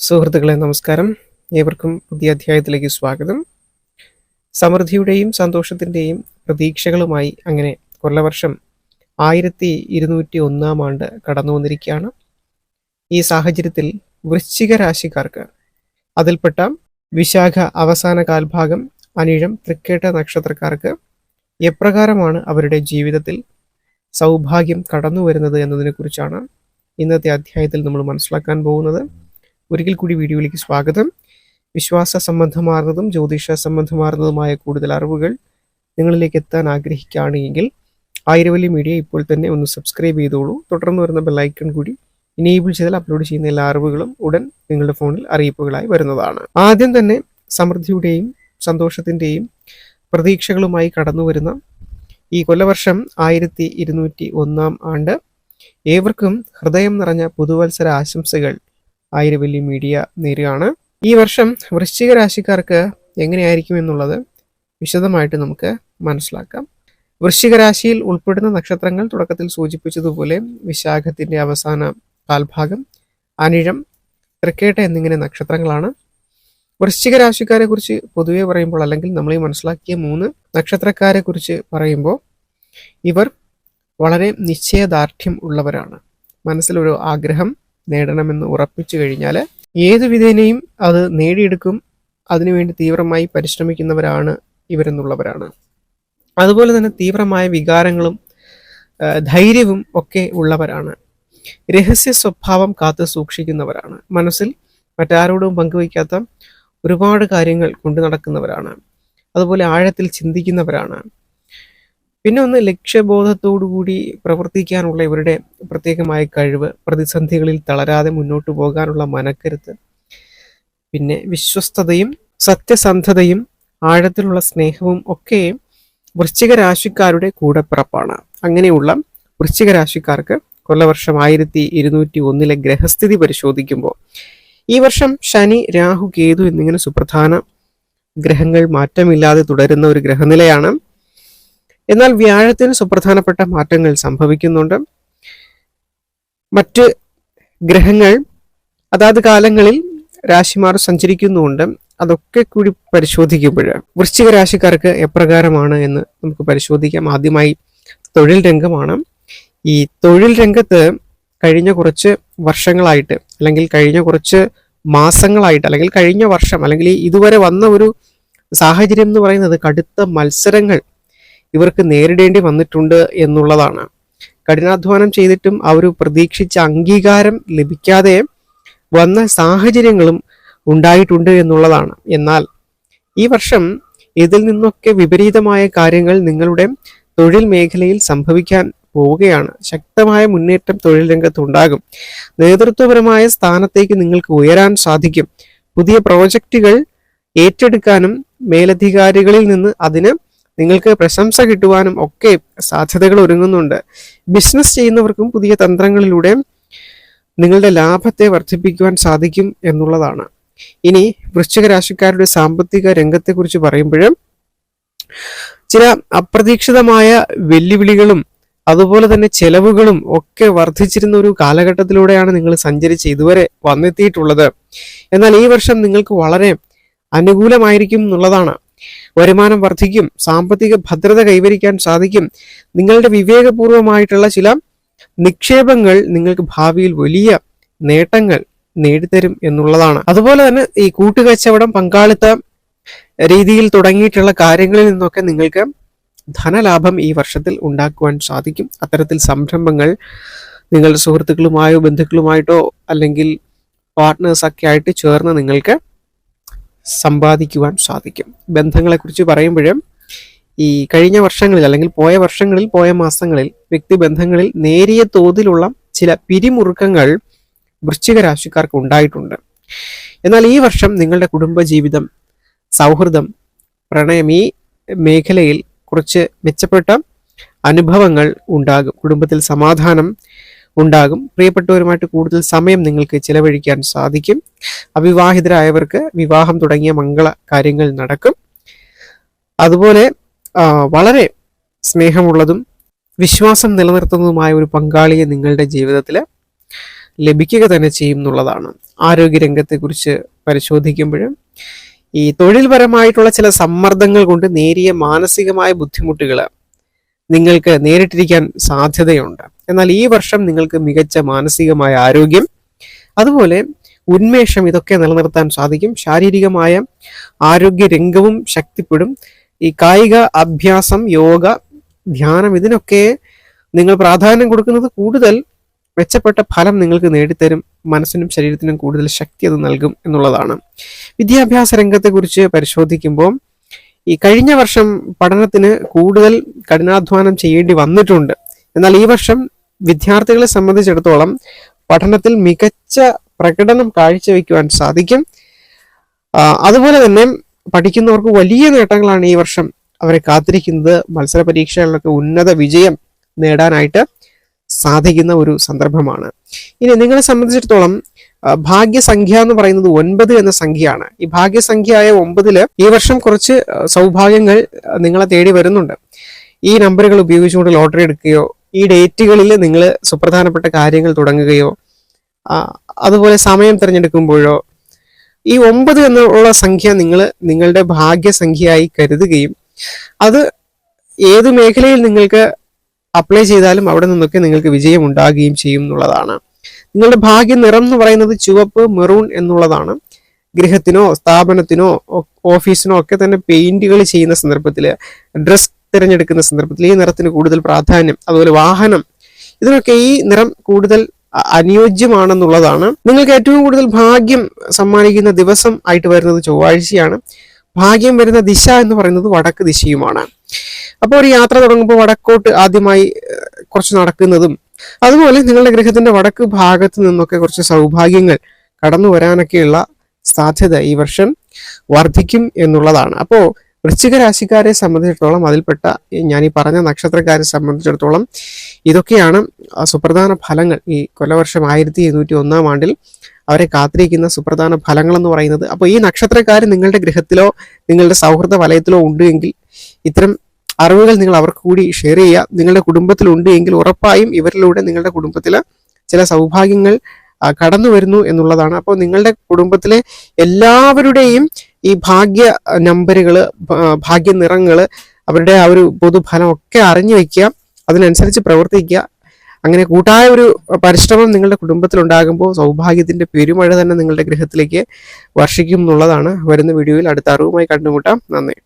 സുഹൃത്തുക്കളെ നമസ്കാരം. ഏവർക്കും പുതിയ അധ്യായത്തിലേക്ക് സ്വാഗതം. സമൃദ്ധിയുടെയും സന്തോഷത്തിന്റെയും പ്രതീക്ഷകളുമായി അങ്ങനെ കൊല്ലവർഷം ആയിരത്തി ഇരുന്നൂറ്റി ഒന്നാം ആണ്ട് കടന്നു വന്നിരിക്കുകയാണ് ഈ സാഹചര്യത്തിൽ വൃശ്ചിക രാശിക്കാർക്ക് അതിൽപ്പെട്ട വിശാഖ അവസാന കാൽഭാഗം അനിഴം തൃക്കേട്ട നക്ഷത്രക്കാർക്ക് എപ്രകാരമാണ് അവരുടെ ജീവിതത്തിൽ സൗഭാഗ്യം കടന്നു വരുന്നത് എന്നതിനെക്കുറിച്ചാണ് ഇന്നത്തെ അധ്യായത്തിൽ നമ്മൾ മനസ്സിലാക്കാൻ പോകുന്നത്. ഒരിക്കൽ കൂടി വീഡിയോയിലേക്ക് സ്വാഗതം. വിശ്വാസ സംബന്ധമാർന്നതും ജ്യോതിഷ സംബന്ധമാർന്നതുമായ കൂടുതൽ അറിവുകൾ നിങ്ങളിലേക്ക് എത്താൻ ആഗ്രഹിക്കുകയാണെങ്കിൽ ആയിരവല്ലി മീഡിയ ഇപ്പോൾ തന്നെ ഒന്ന് സബ്സ്ക്രൈബ് ചെയ്തോളൂ. തുടർന്ന് വരുന്ന ബെല്ലൈക്കൺ കൂടി ഇനേബിൾ ചെയ്താൽ അപ്ലോഡ് ചെയ്യുന്ന എല്ലാ അറിവുകളും ഉടൻ നിങ്ങളുടെ ഫോണിൽ അറിയിപ്പുകളായി വരുന്നതാണ്. ആദ്യം തന്നെ സമൃദ്ധിയുടെയും സന്തോഷത്തിന്റെയും പ്രതീക്ഷകളുമായി കടന്നു വരുന്ന ഈ കൊല്ലവർഷം ആയിരത്തി ഇരുന്നൂറ്റി ഒന്നാം ആണ്ട് ഏവർക്കും ഹൃദയം നിറഞ്ഞ പുതുവത്സര ആശംസകൾ ആയിരവല്ലി മീഡിയ നേരുകയാണ്. ഈ വർഷം വൃശ്ചിക രാശിക്കാർക്ക് എങ്ങനെയായിരിക്കും എന്നുള്ളത് വിശദമായിട്ട് നമുക്ക് മനസ്സിലാക്കാം. വൃശ്ചിക രാശിയിൽ ഉൾപ്പെടുന്ന നക്ഷത്രങ്ങൾ തുടക്കത്തിൽ സൂചിപ്പിച്ചതുപോലെ വിശാഖത്തിന്റെ അവസാന കാൽഭാഗം അനിഴം തൃക്കേട്ട എന്നിങ്ങനെ നക്ഷത്രങ്ങളാണ്. വൃശ്ചിക രാശിക്കാരെ കുറിച്ച് പൊതുവെ പറയുമ്പോൾ അല്ലെങ്കിൽ നമ്മൾ ഈ മനസ്സിലാക്കിയ മൂന്ന് നക്ഷത്രക്കാരെ കുറിച്ച് പറയുമ്പോൾ ഇവർ വളരെ നിശ്ചയദാർഢ്യം ഉള്ളവരാണ്. മനസ്സിലൊരു ആഗ്രഹം നേടണമെന്ന് ഉറപ്പിച്ചു കഴിഞ്ഞാൽ ഏതു വിധേനയും അത് നേടിയെടുക്കും. അതിനുവേണ്ടി തീവ്രമായി പരിശ്രമിക്കുന്നവരാണ് ഇവരെന്നുള്ളവരാണ്. അതുപോലെ തന്നെ തീവ്രമായ വികാരങ്ങളും ധൈര്യവും ഒക്കെ ഉള്ളവരാണ്. രഹസ്യ സ്വഭാവം കാത്തു സൂക്ഷിക്കുന്നവരാണ്. മനസ്സിൽ മറ്റാരോടും പങ്കുവയ്ക്കാത്ത ഒരുപാട് കാര്യങ്ങൾ കൊണ്ടു നടക്കുന്നവരാണ്. അതുപോലെ ആഴത്തിൽ ചിന്തിക്കുന്നവരാണ്. പിന്നെ ഒന്ന് ലക്ഷ്യബോധത്തോടു കൂടി പ്രവർത്തിക്കാനുള്ള ഇവരുടെ പ്രത്യേകമായ കഴിവ് പ്രതിസന്ധികളിൽ തളരാതെ മുന്നോട്ട് പോകാനുള്ള മനക്കരുത്ത് പിന്നെ വിശ്വസ്തതയും സത്യസന്ധതയും ആഴത്തിലുള്ള സ്നേഹവും ഒക്കെ വൃശ്ചിക രാശിക്കാരുടെ കൂടപ്പിറപ്പാണ്. അങ്ങനെയുള്ള വൃശ്ചിക രാശിക്കാർക്ക് കൊല്ലവർഷം ആയിരത്തി ഇരുന്നൂറ്റി ഒന്നിലെ ഗ്രഹസ്ഥിതി പരിശോധിക്കുമ്പോൾ ഈ വർഷം ശനി രാഹു കേതു എന്നിങ്ങനെ സുപ്രധാന ഗ്രഹങ്ങൾ മാറ്റമില്ലാതെ തുടരുന്ന ഒരു ഗ്രഹനിലയാണ് എന്നാൽ വ്യാഴത്തിന് സുപ്രധാനപ്പെട്ട മാറ്റങ്ങൾ സംഭവിക്കുന്നുണ്ട്. മറ്റ് ഗ്രഹങ്ങൾ അതാത് കാലങ്ങളിൽ രാശിമാർ സഞ്ചരിക്കുന്നുണ്ട്. അതൊക്കെ കൂടി പരിശോധിക്കുമ്പോൾ വൃശ്ചിക രാശിക്കാർക്ക് എപ്രകാരമാണ് എന്ന് നമുക്ക് പരിശോധിക്കാം. ആദ്യമായി തൊഴിൽ രംഗമാണ്. ഈ തൊഴിൽ രംഗത്ത് കഴിഞ്ഞ കുറച്ച് വർഷങ്ങളായിട്ട് അല്ലെങ്കിൽ കഴിഞ്ഞ കുറച്ച് മാസങ്ങളായിട്ട് അല്ലെങ്കിൽ കഴിഞ്ഞ വർഷം അല്ലെങ്കിൽ ഇതുവരെ വന്ന ഒരു സാഹചര്യം എന്ന് പറയുന്നത് കടുത്ത മത്സരങ്ങൾ ഇവർക്ക് നേരിടേണ്ടി വന്നിട്ടുണ്ട് എന്നുള്ളതാണ്. കഠിനാധ്വാനം ചെയ്തിട്ടും അവർ പ്രതീക്ഷിച്ച അംഗീകാരം ലഭിക്കാതെ വന്ന സാഹചര്യങ്ങളും ഉണ്ടായിട്ടുണ്ട് എന്നുള്ളതാണ്. എന്നാൽ ഈ വർഷം ഇതിൽ നിന്നൊക്കെ വിപരീതമായ കാര്യങ്ങൾ നിങ്ങളുടെ തൊഴിൽ മേഖലയിൽ സംഭവിക്കാൻ പോവുകയാണ്. ശക്തമായ മുന്നേറ്റം തൊഴിൽ രംഗത്ത് ഉണ്ടാകും നേതൃത്വപരമായ സ്ഥാനത്തേക്ക് നിങ്ങൾക്ക് ഉയരാൻ സാധിക്കും. പുതിയ പ്രോജക്റ്റുകൾ ഏറ്റെടുക്കാനും മേലധികാരികളിൽ നിന്ന് അതിന് നിങ്ങൾക്ക് പ്രശംസ കിട്ടുവാനും ഒക്കെ സാധ്യതകൾ ഒരുങ്ങുന്നുണ്ട്. ബിസിനസ് ചെയ്യുന്നവർക്കും പുതിയ തന്ത്രങ്ങളിലൂടെ നിങ്ങളുടെ ലാഭത്തെ വർദ്ധിപ്പിക്കുവാൻ സാധിക്കും എന്നുള്ളതാണ്. ഇനി വൃശ്ചിക രാശിക്കാരുടെ സാമ്പത്തിക രംഗത്തെക്കുറിച്ച് പറയുമ്പോൾ ചില അപ്രതീക്ഷിതമായ വെല്ലുവിളികളും അതുപോലെ തന്നെ ചെലവുകളും ഒക്കെ വർദ്ധിച്ചിരുന്ന ഒരു കാലഘട്ടത്തിലൂടെയാണ് നിങ്ങൾ സഞ്ചരിച്ച് ഇതുവരെ വന്നെത്തിയിട്ടുള്ളത്. എന്നാൽ ഈ വർഷം നിങ്ങൾക്ക് വളരെ അനുകൂലമായിരിക്കും എന്നുള്ളതാണ്. വരുമാനം വർദ്ധിക്കും സാമ്പത്തിക ഭദ്രത കൈവരിക്കാൻ സാധിക്കും. നിങ്ങളുടെ വിവേകപൂർവമായിട്ടുള്ള ചില നിക്ഷേപങ്ങൾ നിങ്ങൾക്ക് ഭാവിയിൽ വലിയ നേട്ടങ്ങൾ നേടിത്തരും എന്നുള്ളതാണ്. അതുപോലെ തന്നെ ഈ കൂട്ടുകച്ചവടം പങ്കാളിത്ത രീതിയിൽ തുടങ്ങിയിട്ടുള്ള കാര്യങ്ങളിൽ നിന്നൊക്കെ നിങ്ങൾക്ക് ധനലാഭം ഈ വർഷത്തിൽ ഉണ്ടാക്കുവാൻ സാധിക്കും. അത്തരത്തിൽ സംരംഭങ്ങൾ നിങ്ങളുടെ സുഹൃത്തുക്കളുമായോ ബന്ധുക്കളുമായിട്ടോ അല്ലെങ്കിൽ പാർട്ട്നേഴ്സ് ഒക്കെ ആയിട്ട് ചേർന്ന് നിങ്ങൾക്ക് സമ്പാദിക്കുവാൻ സാധിക്കും. ബന്ധങ്ങളെക്കുറിച്ച് പറയുമ്പോഴും ഈ കഴിഞ്ഞ വർഷങ്ങളിൽ അല്ലെങ്കിൽ പോയ വർഷങ്ങളിൽ പോയ മാസങ്ങളിൽ വ്യക്തിബന്ധങ്ങളിൽ നേരിയ തോതിലുള്ള ചില പിരിമുറുക്കങ്ങൾ വൃശ്ചിക രാശിക്കാർക്ക് ഉണ്ടായിട്ടുണ്ട്. എന്നാൽ ഈ വർഷം നിങ്ങളുടെ കുടുംബജീവിതം സൗഹൃദം പ്രണയം ഈ മേഖലയിൽ കുറച്ച് മെച്ചപ്പെട്ട അനുഭവങ്ങൾ ഉണ്ടാകും. കുടുംബത്തിൽ സമാധാനം ഉണ്ടാകും. പ്രിയപ്പെട്ടവരുമായിട്ട് കൂടുതൽ സമയം നിങ്ങൾക്ക് ചിലവഴിക്കാൻ സാധിക്കും. അവിവാഹിതരായവർക്ക് വിവാഹം തുടങ്ങിയ മംഗള കാര്യങ്ങൾ നടക്കും. അതുപോലെ വളരെ സ്നേഹമുള്ളതും വിശ്വാസം നിലനിർത്തുന്നതുമായ ഒരു പങ്കാളിയെ നിങ്ങളുടെ ജീവിതത്തിൽ ലഭിക്കുക തന്നെ ചെയ്യും എന്നുള്ളതാണ്. ആരോഗ്യരംഗത്തെക്കുറിച്ച് പരിശോധിക്കുമ്പോഴും ഈ തൊഴിൽപരമായിട്ടുള്ള ചില സമ്മർദ്ദങ്ങൾ കൊണ്ട് നേരിയ മാനസികമായ ബുദ്ധിമുട്ടുകൾ നിങ്ങൾക്ക് നേരിട്ടിരിക്കാൻ സാധ്യതയുണ്ട്. എന്നാൽ ഈ വർഷം നിങ്ങൾക്ക് മികച്ച മാനസികമായ ആരോഗ്യം അതുപോലെ ഉന്മേഷം ഇതൊക്കെ നിലനിർത്താൻ സാധിക്കും. ശാരീരികമായ ആരോഗ്യ രംഗവും ശക്തിപ്പെടും. ഈ കായിക അഭ്യാസം യോഗ ധ്യാനം ഇതിനൊക്കെ നിങ്ങൾ പ്രാധാന്യം കൊടുക്കുന്നത് കൂടുതൽ മെച്ചപ്പെട്ട ഫലം നിങ്ങൾക്ക് നേടിത്തരും. മനസ്സിനും ശരീരത്തിനും കൂടുതൽ ശക്തി അത് നൽകും എന്നുള്ളതാണ്. വിദ്യാഭ്യാസ രംഗത്തെക്കുറിച്ച് പരിശോധിക്കുമ്പോൾ ഈ കഴിഞ്ഞ വർഷം പഠനത്തിന് കൂടുതൽ കഠിനാധ്വാനം ചെയ്യേണ്ടി വന്നിട്ടുണ്ട്. എന്നാൽ ഈ വർഷം വിദ്യാർത്ഥികളെ സംബന്ധിച്ചിടത്തോളം പഠനത്തിൽ മികച്ച പ്രകടനം കാഴ്ചവെക്കുവാൻ സാധിക്കും. അതുപോലെ തന്നെ പഠിക്കുന്നവർക്ക് വലിയ നേട്ടങ്ങളാണ് ഈ വർഷം അവരെ കാത്തിരിക്കുന്നത്. മത്സര പരീക്ഷകളിലൊക്കെ ഉന്നത വിജയം നേടാനായിട്ട് സാധിക്കുന്ന ഒരു സന്ദർഭമാണ്. ഇനി നിങ്ങളെ സംബന്ധിച്ചിടത്തോളം ഭാഗ്യസംഖ്യ എന്ന് പറയുന്നത് ഒൻപത് എന്ന സംഖ്യയാണ്. ഈ ഭാഗ്യസംഖ്യയായ ഒമ്പതിൽ ഈ വർഷം കുറച്ച് സൗഭാഗ്യങ്ങൾ നിങ്ങളെ തേടി വരുന്നുണ്ട്. ഈ നമ്പറുകൾ ഉപയോഗിച്ചുകൊണ്ട് ലോട്ടറി എടുക്കുകയോ ഈ ഡേറ്റുകളിൽ നിങ്ങൾ സുപ്രധാനപ്പെട്ട കാര്യങ്ങൾ തുടങ്ങുകയോ അതുപോലെ സമയം തിരഞ്ഞെടുക്കുമ്പോഴോ ഈ ഒമ്പത് എന്നുള്ള സംഖ്യ നിങ്ങൾ നിങ്ങളുടെ ഭാഗ്യസംഖ്യയായി കരുതുകയും അത് ഏത് മേഖലയിൽ നിങ്ങൾക്ക് അപ്ലൈ ചെയ്താലും അവിടെ നിന്നൊക്കെ നിങ്ങൾക്ക് വിജയം ഉണ്ടാകുകയും ചെയ്യും എന്നുള്ളതാണ്. നിങ്ങളുടെ ഭാഗ്യ നിറം എന്ന് പറയുന്നത് ചുവപ്പ് മെറൂൺ എന്നുള്ളതാണ്. ഗൃഹത്തിനോ സ്ഥാപനത്തിനോ ഓഫീസിനോ ഒക്കെ തന്നെ പെയിന്റുകൾ ചെയ്യുന്ന സന്ദർഭത്തിൽ ഡ്രസ് തിരഞ്ഞെടുക്കുന്ന സന്ദർഭത്തിൽ ഈ നിറത്തിന് കൂടുതൽ പ്രാധാന്യം അതുപോലെ വാഹനം ഇതിനൊക്കെ ഈ നിറം കൂടുതൽ അനുയോജ്യമാണെന്നുള്ളതാണ്. നിങ്ങൾക്ക് ഏറ്റവും കൂടുതൽ ഭാഗ്യം സമ്മാനിക്കുന്ന ദിവസം ആയിട്ട് വരുന്നത് ചൊവ്വാഴ്ചയാണ്. ഭാഗ്യം വരുന്ന ദിശ എന്ന് പറയുന്നത് വടക്ക് ദിശയുമാണ്. അപ്പോൾ ഒരു യാത്ര തുടങ്ങുമ്പോൾ വടക്കോട്ട് ആദ്യമായി കുറച്ച് നടക്കുന്നതും അതുപോലെ നിങ്ങളുടെ ഗ്രഹത്തിന്റെ വടക്ക് ഭാഗത്ത് നിന്നൊക്കെ കുറച്ച് സൗഭാഗ്യങ്ങൾ കടന്നു വരാനൊക്കെയുള്ള സാധ്യത ഈ വർഷം വർദ്ധിക്കും എന്നുള്ളതാണ്. അപ്പോൾ വൃശ്ചിക രാശിക്കാരെ സംബന്ധിച്ചിടത്തോളം അതിൽപ്പെട്ട ഞാൻ ഈ പറഞ്ഞ നക്ഷത്രക്കാരെ സംബന്ധിച്ചിടത്തോളം ഇതൊക്കെയാണ് സുപ്രധാന ഫലങ്ങൾ. ഈ കൊല്ലവർഷം ആയിരത്തി എഴുന്നൂറ്റി ഒന്നാം ആണ്ടിൽ അവരെ കാത്തിരിക്കുന്ന സുപ്രധാന ഫലങ്ങൾ എന്ന് പറയുന്നത്. അപ്പോൾ ഈ നക്ഷത്രക്കാർ നിങ്ങളുടെ ഗൃഹത്തിലോ നിങ്ങളുടെ സൗഹൃദ വലയത്തിലോ ഉണ്ട് എങ്കിൽ ഇത്തരം അറിവുകൾ നിങ്ങൾ അവർക്ക് കൂടി ഷെയർ ചെയ്യുക. നിങ്ങളുടെ കുടുംബത്തിലുണ്ട് എങ്കിൽ ഉറപ്പായും ഇവരിലൂടെ നിങ്ങളുടെ കുടുംബത്തിൽ ചില സൗഭാഗ്യങ്ങൾ കടന്നു വരുന്നു എന്നുള്ളതാണ്. അപ്പോൾ നിങ്ങളുടെ കുടുംബത്തിലെ എല്ലാവരുടെയും ഈ ഭാഗ്യ നമ്പറുകൾ ഭാഗ്യ നിറങ്ങൾ അവരുടെ ആ ഒരു പൊതുഫലം ഒക്കെ അറിഞ്ഞു വയ്ക്കുക അതിനനുസരിച്ച് പ്രവർത്തിക്കുക. അങ്ങനെ കൂട്ടായ ഒരു പരിശ്രമം നിങ്ങളുടെ കുടുംബത്തിൽ ഉണ്ടാകുമ്പോൾ സൗഭാഗ്യത്തിന്റെ പെരുമഴ തന്നെ നിങ്ങളുടെ ഗൃഹത്തിലേക്ക് വർഷിക്കും എന്നുള്ളതാണ്. വരുന്ന വീഡിയോയിൽ അടുത്ത അറിവുമായി കണ്ടുമുട്ടാം. നന്ദി.